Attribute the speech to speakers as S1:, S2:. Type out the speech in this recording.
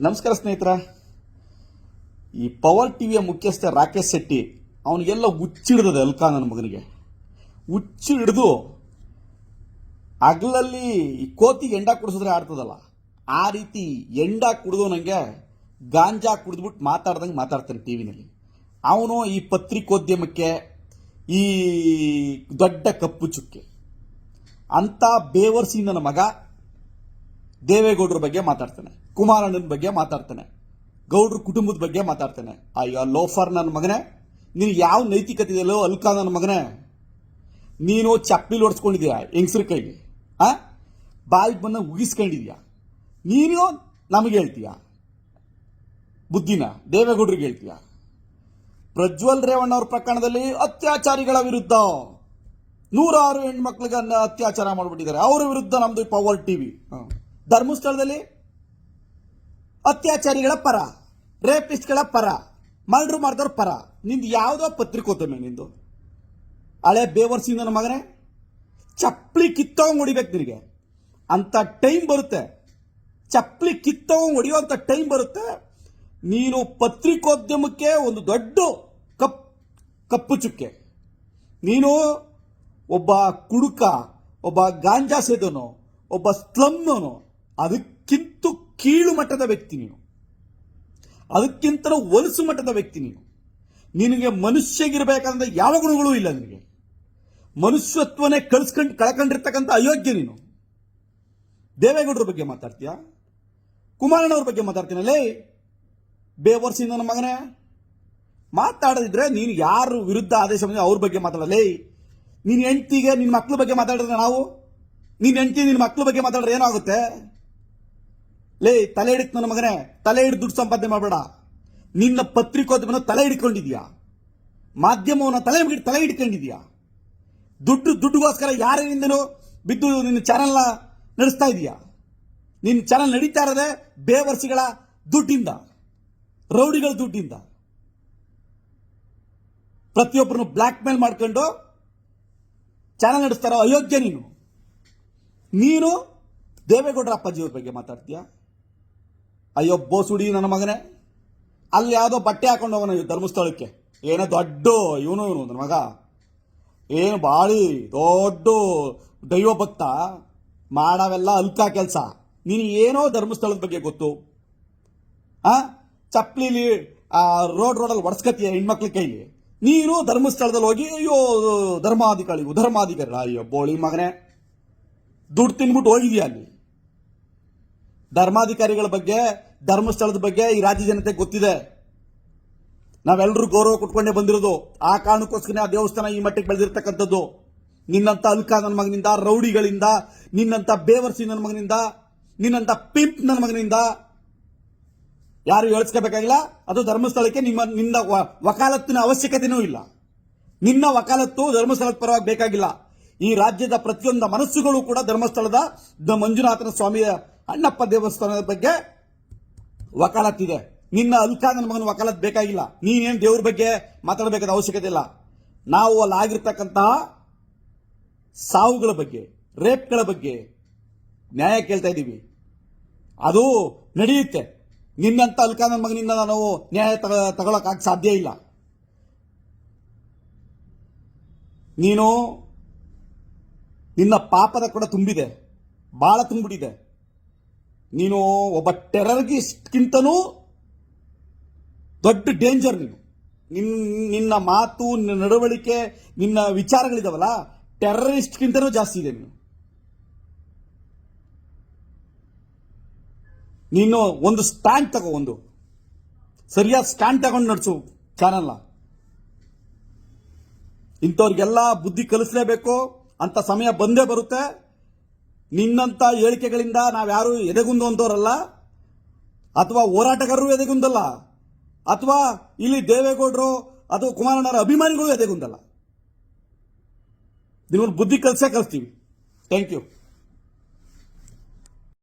S1: ನಮಸ್ಕಾರ ಸ್ನೇಹಿತರ. ಈ ಪವರ್ ಟಿವಿಯ ಮುಖ್ಯಸ್ಥ ರಾಕೇಶ್ ಶೆಟ್ಟಿ, ಅವನಿಗೆಲ್ಲ ಹುಚ್ಚಿಡ್ದದ ಅಲ್ಕಾ ನನ್ನ ಮಗನಿಗೆ. ಹುಚ್ಚು ಹಿಡಿದು ಹಗ್ಲಲ್ಲಿ ಕೋತಿಗೆ ಎಂಡ ಕುಡಿಸಿದ್ರೆ ಆಡ್ತದಲ್ಲ, ಆ ರೀತಿ ಎಂಡ ಕುಡಿದು ನನಗೆ ಗಾಂಜಾ ಕುಡಿದ್ಬಿಟ್ಟು ಮಾತಾಡ್ದಂಗೆ ಮಾತಾಡ್ತಾನೆ ಟಿ ವಿನಲ್ಲಿ ಅವನು ಈ ಪತ್ರಿಕೋದ್ಯಮಕ್ಕೆ, ಈ ದೊಡ್ಡ ಕಪ್ಪು ಚುಕ್ಕೆ ಬೇವರ್ಸಿ ನನ್ನ ಮಗ ದೇವೇಗೌಡರ ಬಗ್ಗೆ ಮಾತಾಡ್ತಾನೆ. ಕುಮಾರಣ್ಣನ ಬಗ್ಗೆ ಮಾತಾಡ್ತಾನೆ. ಗೌಡ್ರ ಕುಟುಂಬದ ಬಗ್ಗೆ ಮಾತಾಡ್ತಾನೆ. ಅಯ್ಯೋ, ಲೋಫರ್ ನನ್ನ ಮಗನೇ. ನೀನು ಯಾವ ನೈತಿಕತೆ ಇದೆಯಲ್ಲೋ ಅಲ್ಕಾ ನನ್ನ ಮಗನೇ. ನೀನು ಚಪ್ಪಲಿ ಹೊಡ್ಸ್ಕೊಂಡಿದ್ಯಾ ಹೆಂಗಸ್ರ ಕೈಗೆ? ಆ? ಬಾಯಿ ಬಂದ ಉಗಿಸ್ಕೊಂಡಿದ್ಯಾ? ನೀನು ನಮಗೆ ಹೇಳ್ತೀಯ? ಬುದ್ಧಿನ, ದೇವೇಗೌಡರಿಗೆ ಹೇಳ್ತೀಯ? ಪ್ರಜ್ವಲ್ ರೇವಣ್ಣ ಅವ್ರ ಪ್ರಕರಣದಲ್ಲಿ ಅತ್ಯಾಚಾರಿಗಳ ವಿರುದ್ಧ ನೂರಾರು ಹೆಣ್ಮಕ್ಳಿಗೆ ಅತ್ಯಾಚಾರ ಮಾಡಿಬಿಟ್ಟಿದ್ದಾರೆ. ಅವರ ವಿರುದ್ಧ ನಮ್ದು ಪವರ್ ಟಿವಿ. ಧರ್ಮಸ್ಥಳದಲ್ಲಿ ಅತ್ಯಾಚಾರಿಗಳ ಪರ, ರೇಪಿಸ್ಟ್ಗಳ ಪರ, ಮರ್ಡ್ರ್ ಮಾಡಿದವ್ರ ಪರ, ನಿಂದು ಯಾವುದೋ ಪತ್ರಿಕೋದ್ಯಮ ನಿಂದು. ಹಳೆ ಬೇವರ್ಸಿಂದ ನನ್ನ ಮಗನೇ, ಚಪ್ಪಲಿ ಕಿತ್ತವಂಗ್ ಹೊಡಿಬೇಕು ನಿನಗೆ. ಅಂತ ಟೈಮ್ ಬರುತ್ತೆ. ಚಪ್ಪಲಿ ಕಿತ್ತವಂಗ್ ಹೊಡಿಯುವಂಥ ಟೈಮ್ ಬರುತ್ತೆ. ನೀನು ಪತ್ರಿಕೋದ್ಯಮಕ್ಕೆ ಒಂದು ದೊಡ್ಡ ಕಪ್, ಕಪ್ಪು ಚುಕ್ಕೆ. ನೀನು ಒಬ್ಬ ಕುಡುಕ, ಒಬ್ಬ ಗಾಂಜಾ ಸೇದನು, ಒಬ್ಬ ಸ್ಲಮ್ಮನೋ ಅದಕ್ಕಿಂತ ಕೀಳು ಮಟ್ಟದ ವ್ಯಕ್ತಿ ನೀನು. ಅದಕ್ಕಿಂತ ಒಲಸು ಮಟ್ಟದ ವ್ಯಕ್ತಿ ನೀನು. ನಿನಗೆ ಮನುಷ್ಯಗಿರ್ಬೇಕಂದ್ರೆ ಯಾವ ಗುಣಗಳೂ ಇಲ್ಲ ನಿನಗೆ. ಮನುಷ್ಯತ್ವನೇ ಕಳ್ಸ್ಕೊಂಡು, ಕಳ್ಕೊಂಡಿರ್ತಕ್ಕಂಥ ಅಯೋಗ್ಯ ನೀನು. ದೇವೇಗೌಡರ ಬಗ್ಗೆ ಮಾತಾಡ್ತೀಯಾ? ಕುಮಾರಣ್ಣವ್ರ ಬಗ್ಗೆ ಮಾತಾಡ್ತೀನಲ್ಲೇ ಬೇವರ್ಸಿಂದ ನನ್ನ ಮಗನೇ. ಮಾತಾಡದಿದ್ರೆ ನೀನು ಯಾರು ವಿರುದ್ಧ ಆದೇಶ ಬಂದರೆ ಅವ್ರ ಬಗ್ಗೆ ಮಾತಾಡಲೇ ನಿನ್ನ ಹೆಂಡತಿಗೆ ನಿನ್ನ ಮಕ್ಳ ಬಗ್ಗೆ ಮಾತಾಡಿದ್ರೆ ನಾವು? ನಿನ್ನ ಹೆಂಡತಿ ನಿನ್ನ ಮಕ್ಳ ಬಗ್ಗೆ ಮಾತಾಡಿದ್ರೆ ಏನಾಗುತ್ತೆ? ಲೇ, ತಲೆ ಹಿಡಿತು ನನ್ನ ಮಗನೇ, ತಲೆ ಹಿಡಿದು ದುಡ್ಡು ಸಂಪಾದನೆ ಮಾಡಬೇಡ. ನಿನ್ನ ಪತ್ರಿಕೋದ್ಯಮನ ತಲೆ ಹಿಡ್ಕೊಂಡಿದ್ಯಾ? ಮಾಧ್ಯಮವನ್ನ ತಲೆ ತಲೆ ಹಿಡ್ಕೊಂಡಿದ್ಯಾ? ದುಡ್ಡು ದುಡ್ಡುಗೋಸ್ಕರ ಯಾರಿಂದನೂ ಬಿದ್ದು ನಿನ್ನ ಚಾನಲ್ನ ನಡೆಸ್ತಾ ಇದೀಯಾ ನಿನ್ನ ಚಾನಲ್ ನಡೀತಾ ಇರೋದೇ ಬೇವರ್ಸಿಗಳ ದುಡ್ಡಿಂದ, ರೌಡಿಗಳ ದುಡ್ಡಿಂದ. ಪ್ರತಿಯೊಬ್ಬರನ್ನು ಬ್ಲ್ಯಾಕ್ ಮೇಲ್ ಮಾಡ್ಕೊಂಡು ಚಾನಲ್ ನಡೆಸ್ತಾರೋ ಅಯೋಗ್ಯ ನೀನು. ನೀನು ದೇವೇಗೌಡರ ಅಪ್ಪಾಜಿಯವ್ರ ಬಗ್ಗೆ ಮಾತಾಡ್ತೀಯ? ಅಯ್ಯೋ, ಬೋಸುಡಿ ನನ್ನ ಮಗನೇ. ಅಲ್ಲಿ ಯಾವುದೋ ಬಟ್ಟೆ ಹಾಕೊಂಡು ಹೋಗೋಣ ಧರ್ಮಸ್ಥಳಕ್ಕೆ. ಏನೋ ದೊಡ್ಡ, ಇವನು ಇವನು ನನ್ನ ಮಗ. ಏನು ಬಾಳಿ, ದೊಡ್ಡ ದೈವ ಭಕ್ತ ಮಾಡವೆಲ್ಲ ಅಲ್ಕ ಕೆಲಸ. ನೀನು ಏನೋ ಧರ್ಮಸ್ಥಳದ ಬಗ್ಗೆ ಗೊತ್ತು. ಆ? ಚಪ್ಪಲಿಲಿ ಆ, ರೋಡ್ ರೋಡಲ್ಲಿ ಒಡ್ಸ್ಕತ್ತೀಯ ಹೆಣ್ಮಕ್ಳ ಕೈಲಿ. ನೀನು ಧರ್ಮಸ್ಥಳದಲ್ಲಿ ಹೋಗಿ, ಅಯ್ಯೋ ಧರ್ಮಾಧಿಕಾರಿ ಧರ್ಮಾಧಿಕಾರಿ ಅಯ್ಯೋ, ಬೋಳಿ ಮಗನೇ. ದುಡ್ಡು ತಿನ್ಬಿಟ್ಟು ಹೋಗಿದ್ಯಾ ಅಲ್ಲಿ? ಧರ್ಮಾಧಿಕಾರಿಗಳ ಬಗ್ಗೆ, ಧರ್ಮಸ್ಥಳದ ಬಗ್ಗೆ ಈ ರಾಜ್ಯ ಜನತೆ ಗೊತ್ತಿದೆ. ನಾವೆಲ್ಲರೂ ಗೌರವ ಕೊಟ್ಕೊಂಡೇ ಬಂದಿರೋದು. ಆ ಕಾರಣಕ್ಕೋಸ್ಕರ ಆ ದೇವಸ್ಥಾನ ಈ ಮಟ್ಟಿಗೆ ಬೆಳೆದಿರ್ತಕ್ಕಂಥದ್ದು. ನಿನ್ನಂತ ಅಲ್ಕ ನನ್ನ ಮಗನಿಂದ, ರೌಡಿಗಳಿಂದ, ನಿನ್ನಂತ ಬೇವರ್ಸಿ ನನ್ನ ಮಗನಿಂದ, ನಿನ್ನಂತ ಪಿಂಪ್ ನನ್ನ ಮಗನಿಂದ ಯಾರು ಹೇಳ್ಸ್ಕೋಬೇಕಾಗಿಲ್ಲ? ಅದು ಧರ್ಮಸ್ಥಳಕ್ಕೆ ನಿಮ್ಮ ನಿನ್ನ ವಕಾಲತ್ತಿನ ಅವಶ್ಯಕತೆನೂ ಇಲ್ಲ. ನಿನ್ನ ವಕಾಲತ್ತು ಧರ್ಮಸ್ಥಳದ ಪರವಾಗಿ ಬೇಕಾಗಿಲ್ಲ. ಈ ರಾಜ್ಯದ ಪ್ರತಿಯೊಂದು ಮನಸ್ಸುಗಳು ಕೂಡ ಧರ್ಮಸ್ಥಳದ ಮಂಜುನಾಥನ ಸ್ವಾಮಿಯ ಅಣ್ಣಪ್ಪ ದೇವಸ್ಥಾನದ ಬಗ್ಗೆ ವಕಾಲತ್ತಿದೆ ನಿನ್ನ ಅಲ್ಕ ನನ್ನ ಮಗನ ವಕಾಲತ್ ಬೇಕಾಗಿಲ್ಲ. ನೀನೇನು ದೇವ್ರ ಬಗ್ಗೆ ಮಾತಾಡಬೇಕಾದ ಅವಶ್ಯಕತೆ ಇಲ್ಲ. ನಾವು ಅಲ್ಲಿ ಆಗಿರ್ತಕ್ಕಂತಹ ಸಾವುಗಳ ಬಗ್ಗೆ, ರೇಪ್ಗಳ ಬಗ್ಗೆ ನ್ಯಾಯ ಕೇಳ್ತಾ ಇದ್ದೀವಿ. ಅದು ನಡೆಯುತ್ತೆ. ನಿನ್ನಂತ ಅಲ್ಕ ನನ್ನ ಮಗನಿಂದ ನಾವು ನ್ಯಾಯ ತಗ ಸಾಧ್ಯ ಇಲ್ಲ. ನೀನು ನಿನ್ನ ಪಾಪದ ಕೂಡ ತುಂಬಿದೆ. ಭಾಳ ತುಂಬಿಟ್ಟಿದೆ ನೀನು ಒಬ್ಬ ಟೆರರಿಸ್ಟ್ಗಿಂತನೂ ದೊಡ್ಡ ಡೇಂಜರ್ ನೀನು. ನಿನ್ನ ನಿನ್ನ ಮಾತು, ನಿನ್ನ ನಡವಳಿಕೆ, ನಿನ್ನ ವಿಚಾರಗಳಿದಾವಲ್ಲ, ಟೆರರಿಸ್ಟ್ಗಿಂತನೂ ಜಾಸ್ತಿ ಇದೆ ನೀನು. ನೀನು ಒಂದು ಸ್ಟ್ಯಾಂಡ್ ತಗೋ, ಒಂದು ಸರಿಯಾದ ಸ್ಟ್ಯಾಂಡ್ ತಗೊಂಡು ನಡೆಸು ಚಾನಲ್ನ. ಇಂಥವ್ರಿಗೆಲ್ಲ ಬುದ್ಧಿ ಕಲಿಸ್ಲೇಬೇಕು, ಅಂತ ಸಮಯ ಬಂದೇ ಬರುತ್ತೆ. ನಿನ್ನಂತ ಹೇಳಿಕೆಗಳಿಂದ ನಾವ್ಯಾರು ಎದೆಗುಂದುವಂಥವ್ರಲ್ಲ ಅಥವಾ ಹೋರಾಟಗಾರರು ಎದೆಗುಂದಲ್ಲ? ಅಥವಾ ಇಲ್ಲಿ ದೇವೇಗೌಡರು ಅಥವಾ ಕುಮಾರಣ್ಣರ ಅಭಿಮಾನಿಗಳು ಎದೆಗುಂದಲ್ಲ? ನಿಮ್ಮನ್ನು ಬುದ್ಧಿ ಕಲಿಸೇ ಕಲಿಸ್ತೀವಿ. Thank you